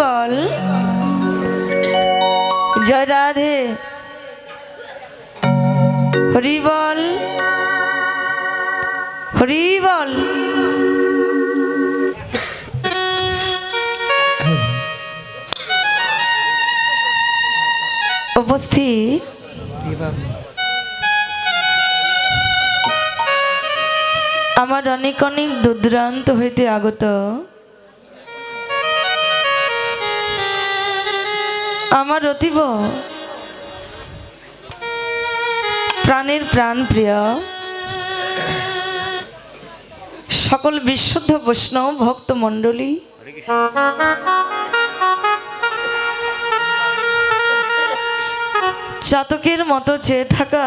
বল। জয় রাধে। হরি বল। হরি বল। উপস্থিত। আমার অনেক অনেক দুর্দান্ত হইতে আগত। আমার অতীব। প্রাণের প্রাণ প্রিয়। সকল বিশুদ্ধ বৈষ্ণব ভক্ত মণ্ডলী। চাতকের মতো চেয়ে থাকা।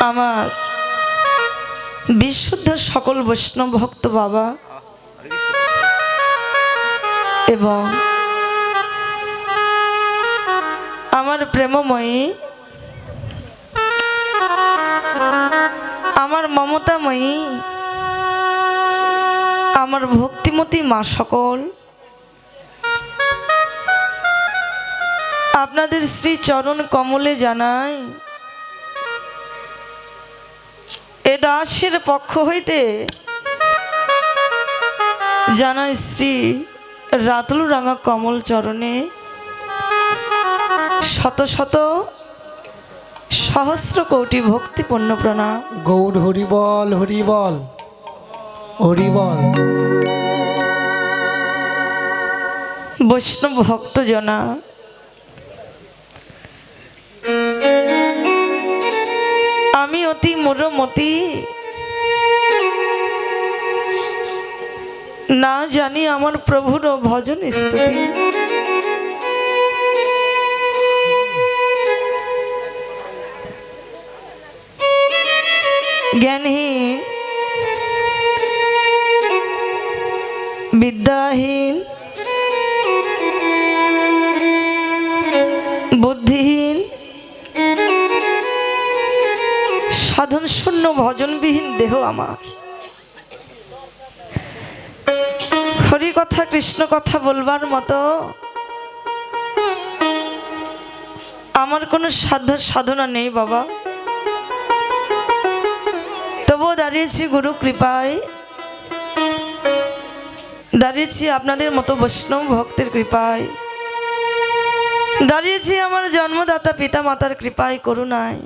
আমার বিশুদ্ধ সকল বৈষ্ণব ভক্ত বাবা। এবং আমার প্রেমময়ী, আমার মমতাময়ী, আমার ভক্তিমতী মা সকল, আপনাদের শ্রী চরণ কমলে জানাই, এ দাসের পক্ষ হইতে জানাই শ্রী রাতলু রাঙা কমল চরণে শত শত সহস্র কোটি ভক্তিপূর্ণ প্রণাম। গৌর হরিবল হরিবল হরিবল। বৈষ্ণব ভক্তজনা আমি অতি মোরমতি না জানি আমার প্রভুর ভজন স্তুতি। জ্ঞানহীন বিদ্যাহীন বুদ্ধিহীন সাধন শূন্য ভজনবিহীন দেহ আমার। হরি কথা, কৃষ্ণ কথা বলবার মতো আমার কোনো সাধ্য সাধনা নেই বাবা। তবুও দাঁড়িয়েছি গুরু কৃপায়। দাঁড়িয়েছি আপনাদের মতো বৈষ্ণব ভক্তের কৃপায়। দাঁড়িয়েছি আমার জন্মদাতা পিতা মাতার কৃপায়, করুণায়।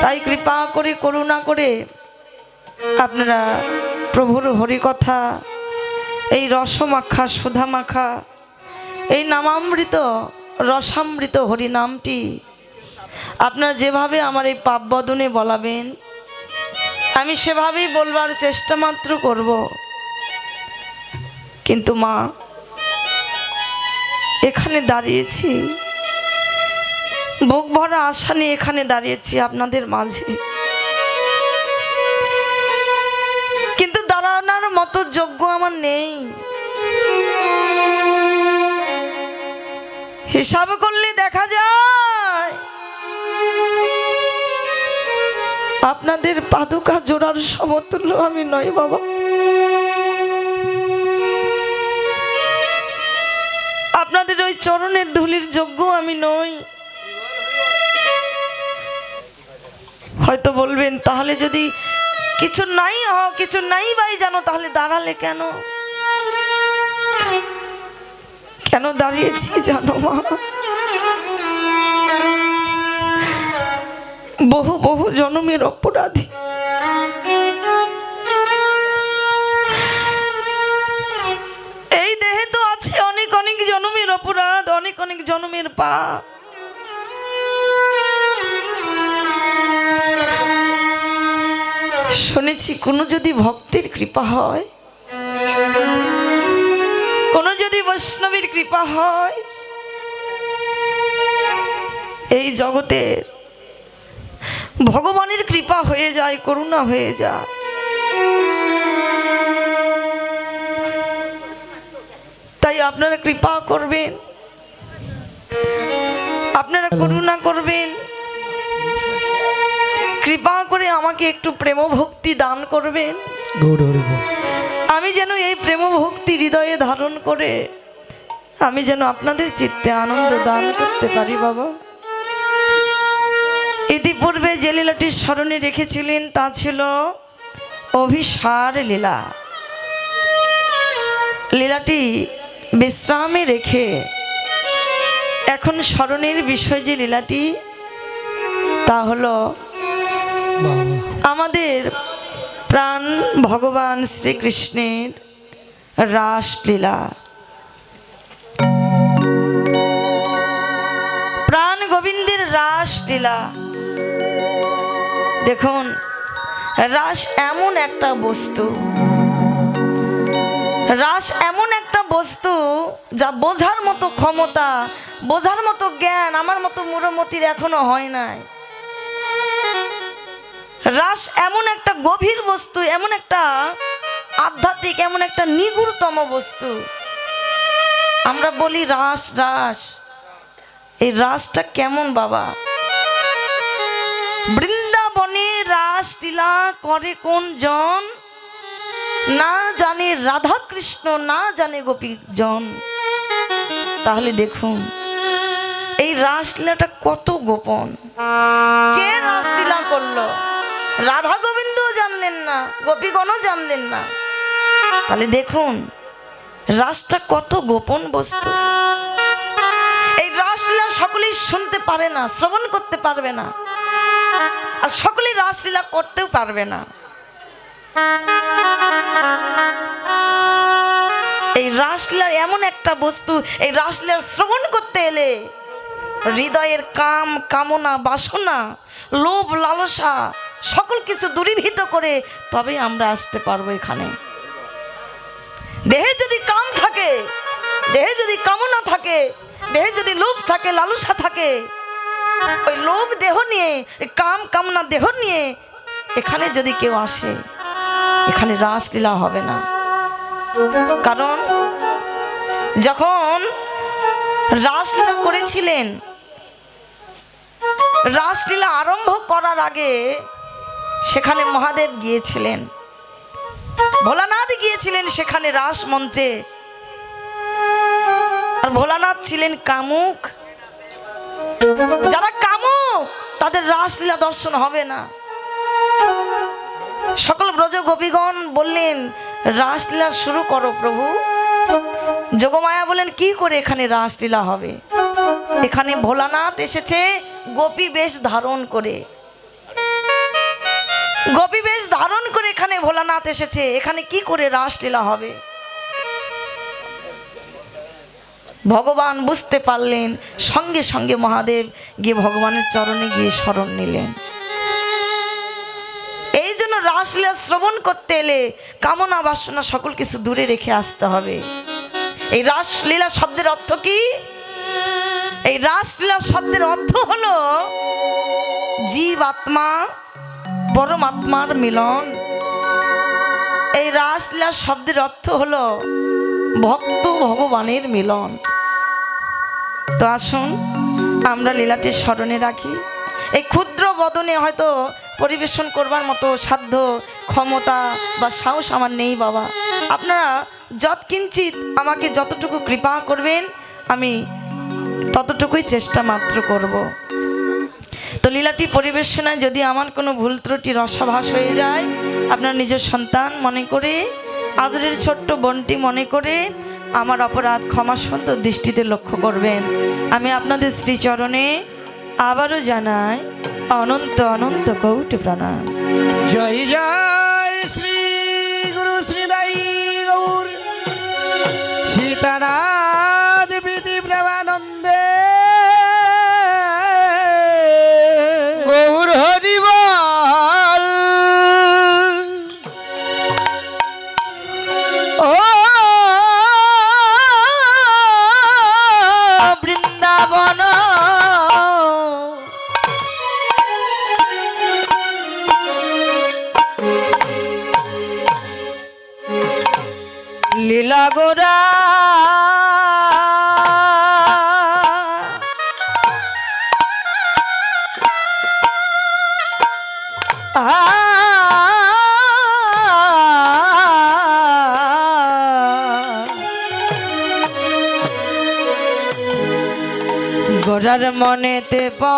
তাই কৃপা করে, করুণা করে আপনারা প্রভুর হরিকথা, এই রসমাখা, সুধামাখা, এই নামামৃত, রসামৃত হরিনামটি আপনারা যেভাবে আমার এই পাপ বদনে বলাবেন, আমি সেভাবেই বলবার চেষ্টা মাত্র করব। কিন্তু মা, এখানে দাঁড়িয়েছি বুক ভরা আশা নিয়ে এখানে দাঁড়িয়েছি আপনাদের মাঝে। দাঁড়ানোর মতো যোগ্য আমার নেই। হিসাব করলে দেখা যায়, আপনাদের পাদুকা জোড়ার সমতুল্য আমি নই বাবা। আপনাদের ওই চরণের ধুলির যোগ্য আমি নই। হয়তো বলবেন, তাহলে যদি কিছু নাই হ কিছু নাই ভাই, জানো, তাহলে দাঁড়ালে কেন? কেন দাঁড়িয়েছি, জানো মা? বহু বহু জনমের অপরাধী। এই দেহে তো আছে অনেক অনেক জনমের অপরাধ, অনেক অনেক জনমের পাপ। শুনেছি, কোনো যদি ভক্তের কৃপা হয়, কোনো যদি বৈষ্ণবীর কৃপা হয়, এই জগতের ভগবানের কৃপা হয়ে যায়, করুণা হয়ে যায়। তাই আপনারা কৃপা করবেন, আপনারা করুণা করবেন। কৃপা করে আমাকে একটু প্রেম ভক্তি দান করবেন। আমি যেন এই প্রেম ভক্তি হৃদয়ে ধারণ করে আমি যেন আপনাদের চিত্তে আনন্দ দান করতে পারি বাবা। ইতিপূর্বে যে লীলাটির স্মরণে রেখেছিলেন তা ছিল অভিসার লীলা। লীলাটি বিশ্রামে রেখে এখন স্মরণের বিষয় যে লীলাটি তা হলো আমাদের প্রাণ ভগবান শ্রীকৃষ্ণের রাসলীলা। প্রাণ গোবিন্দের রাসলীলা। দেখুন, রাস এমন একটা বস্তু। রাস এমন একটা বস্তু যা বোঝার মতো ক্ষমতা, বোঝার মতো জ্ঞান, আমার মতো মুরমতির এখনও হয় নাই। রাস এমন একটা গভীর বস্তু, এমন একটা আধ্যাত্মিক, এমন একটা নিগুড়তম বস্তু। আমরা বলি রাস রাস। এই রাসটা কেমন বাবা? বৃন্দাবনে রাস লীলা করে কোন জন না জানে রাধা কৃষ্ণ না জানে গোপী জন তাহলে দেখুন, এই রাসলীলাটা কত গোপন। কে রাসলীলা করল? রাধা গোবিন্দ জানলেন না, গোপীগণও জানলেন না। তাহলে দেখুন, রাসটা কত গোপন বস্তু। এই রাসলীলা সকলেই শুনতে পারে না, শ্রবণ করতে পারবে না। আর সকলেই রাসলীলা করতেও পারবে না। এই রাসলীলা এমন একটা বস্তু, এই রাসলীলা শ্রবণ করতে এলে হৃদয়ের কাম, কামনা, বাসনা, লোভ, লালসা সকল কিছু দূরীভূত করে তবে আমরা আসতে পারব এখানে। দেহে যদি কাম থাকে, দেহে যদি কামনা থাকে, দেহে যদি লোভ থাকে, লালসা থাকে, ওই লোভ দেহ নিয়ে কাম কামনা দেহ নিয়ে এখানে যদি কেউ আসে, এখানে রাসলীলা হবে না। কারণ যখন রাসলীলা করেছিলেন, রাসলীলা আরম্ভ করার আগে সেখানে মহাদেব গিয়েছিলেন। ভোলানাথ গিয়েছিলেন সেখানে রাস মঞ্চে আর ভোলানাথ ছিলেন কামুক। যারা কামুক, তাদের রাসলীলা দর্শন হবে না। সকল ব্রজ গোপীগণ বললেন, রাসলীলা শুরু করো প্রভু। যোগমায়া বলেন কি করে এখানে রাসলীলা হবে? এখানে ভোলানাথ এসেছে গোপী বেশ ধারণ করে। গোপী বেশ ধারণ করে এখানে ভোলানাথ এসেছে। এখানে কি করে রাসলীলা হবে? ভগবান বুঝতে পারলেন, সঙ্গে সঙ্গে মহাদেব গিয়ে ভগবানের চরণে গিয়ে শরণ নিলেন। এই জন্য রাসলীলা শ্রবণ করতে এলে কামনা বাসনা সকল কিছু দূরে রেখে আসতে হবে। এই রাসলীলা শব্দের অর্থ কি? এই রাসলীলা শব্দের অর্থ হলো, জীব আত্মা পরমাত্মার মিলন। এই রাসলীলা শব্দের অর্থ হলো ভক্ত ভগবানের মিলন। তো আসুন, আমরা লীলাটির স্মরণে রাখি। এই ক্ষুদ্র বদনে হয়তো পরিবেশন করবার মতো সাধ্য, ক্ষমতা বা সাহস আমার নেই বাবা। আপনারা যত কিঞ্চিত আমাকে যতটুকু কৃপা করবেন, আমি ততটুকুই চেষ্টা মাত্র করব। তো লীলাটি পরিবেশনায় যদি আমার কোনো ভুল ত্রুটি রসাভাস হয়ে যায়, আপনার নিজের সন্তান মনে করে, আদরের ছোট্ট বোনটি মনে করে, আমার অপরাধ ক্ষমা সুন্দর দৃষ্টিতে লক্ষ্য করবেন। আমি আপনাদের শ্রীচরণে আবারও জানাই, অনন্ত অনন্ত কৌটি প্রণাম। জয় জয় শ্রী গুরু শ্রীদাই গৌর সীতারাধ তোরার মনেতে পা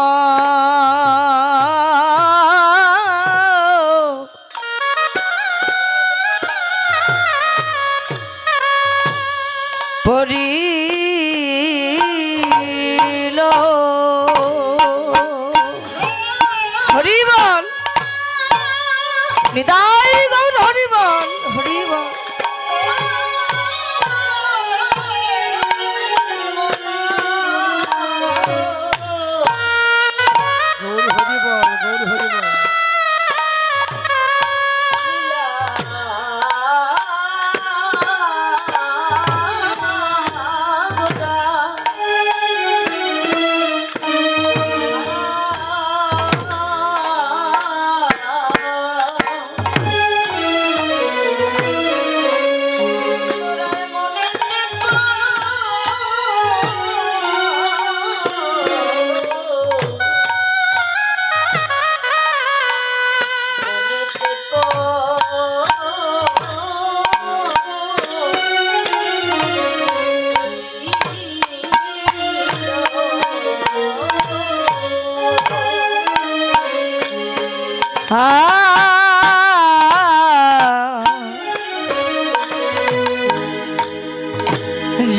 গৌর হরি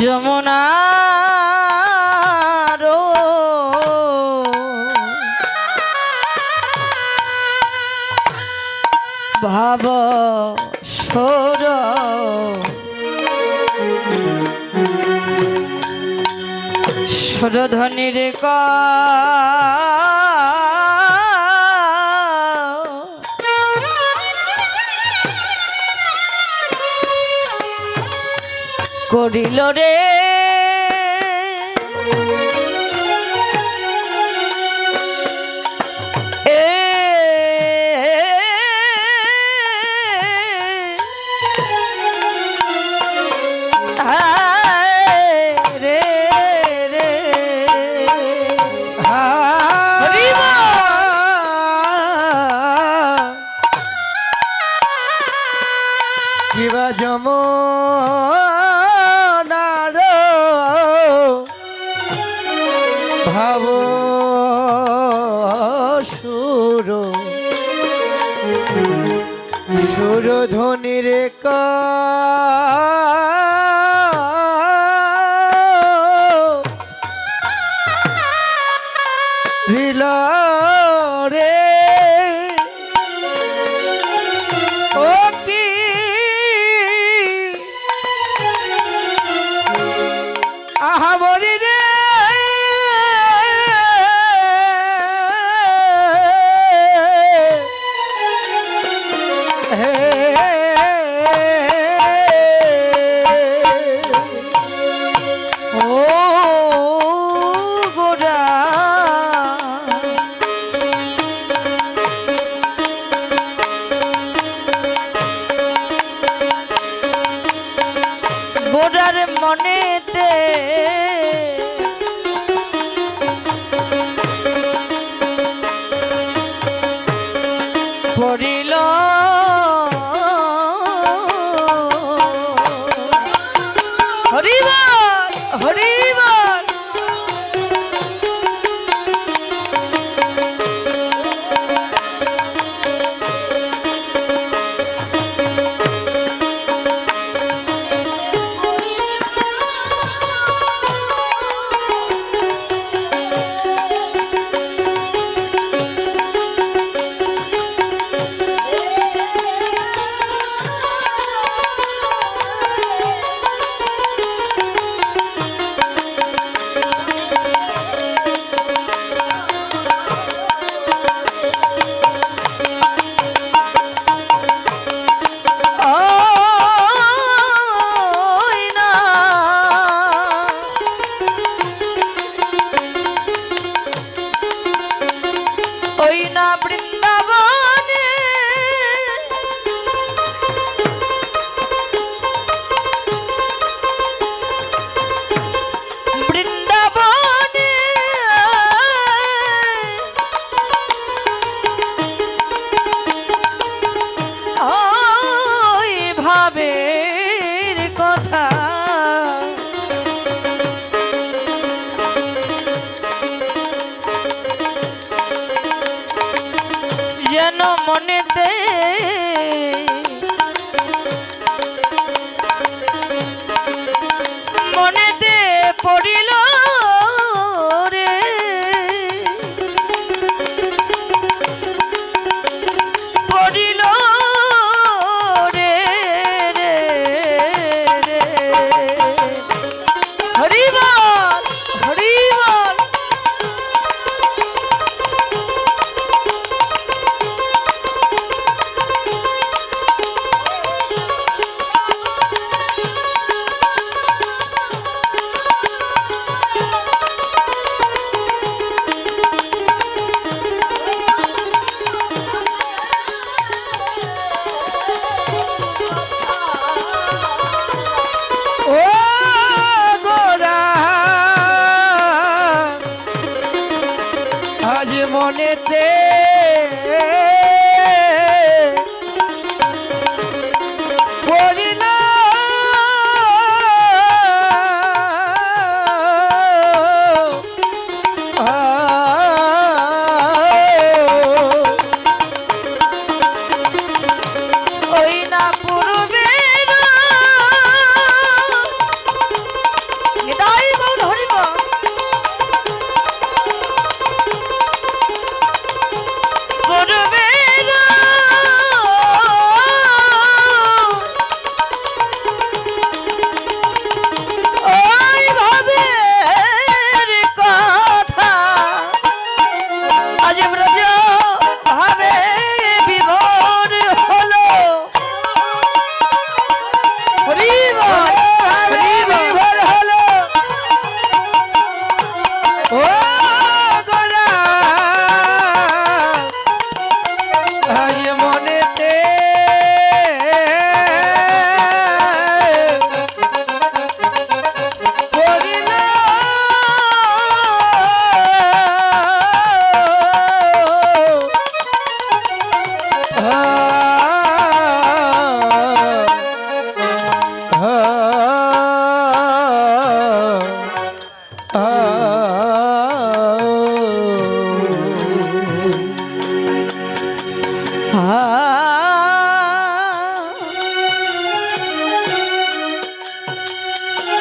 যমুনা ভাব সর। সুরধ্বনির কা করিল রে। কিবা জমা ধনির কা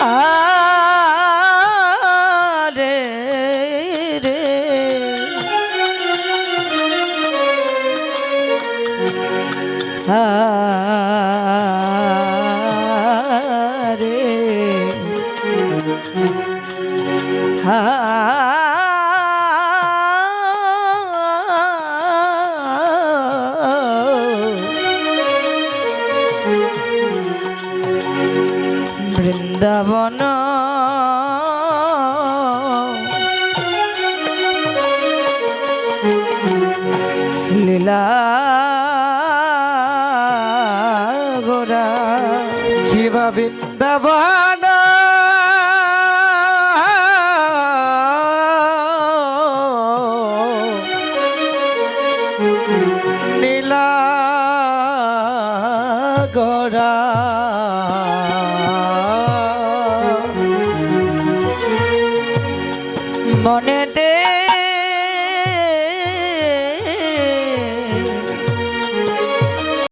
রে লীলা গোরা কিবা বৃন্দাবন